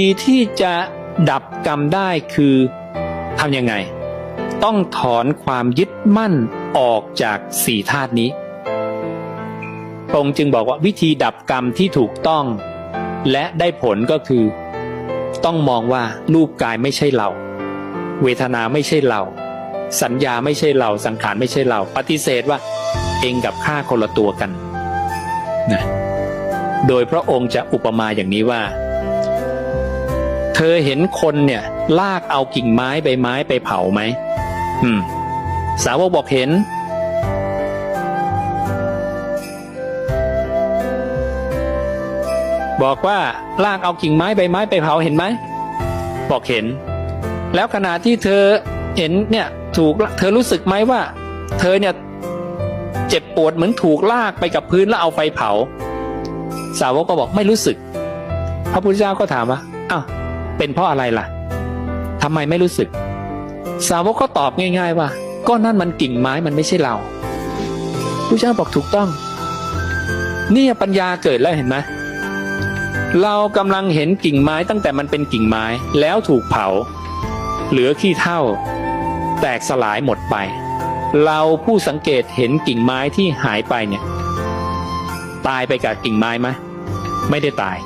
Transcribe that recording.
ทีที่จะดับกรรมได้คือทำยังไง ต้องถอนความยึดมั่นออกจากสี่ธาตุนี้พระองค์จึงบอกว่าวิธีดับกรรมที่ถูกต้อง และได้ผลก็คือ ต้องมองว่ารูปกายไม่ใช่เรา เวทนาไม่ใช่เรา สัญญาไม่ใช่เรา สังขารไม่ใช่เรา ปฏิเสธว่า เองกับข้าคนละตัวกันนะโดยพระองค์จะอุปมาอย่างนี้ว่า เธอเห็นคนเนี่ย ลากเอากิ่งไม้ใบไม้ไปเผาไหมอืม สาวกบอกเห็น บอกว่าลากเอากิ่งไม้ใบไม้ไปเผาเห็นไหมบอกเห็น แล้วขณะที่เธอเห็นเนี่ยถูกเธอรู้สึกไหมว่า เธอเนี่ยเจ็บปวดเหมือนถูกลากไปกับพื้นแล้วเอาไฟเผา สาวกก็บอกไม่รู้สึก พระพุทธเจ้าก็ถามว่าอ้าว เป็นเพราะอะไรล่ะทำไมไม่รู้สึก สาวกก็ตอบง่าย ๆ ว่า ก็นั่นมันกิ่งไม้มันไม่ใช่เราพระเจ้าบอกถูกต้องเนี่ยปัญญาเกิดแล้วเห็นไหมเรากำลังเห็นกิ่งไม้ตั้งแต่มันเป็นกิ่งไม้แล้วถูกเผา เหลือขี้เท่า แตกสลายหมดไป เราผู้สังเกตเห็นกิ่งไม้ที่หายไปเนี่ย ตายไปกับกิ่งไม้ไหมไม่ได้ตาย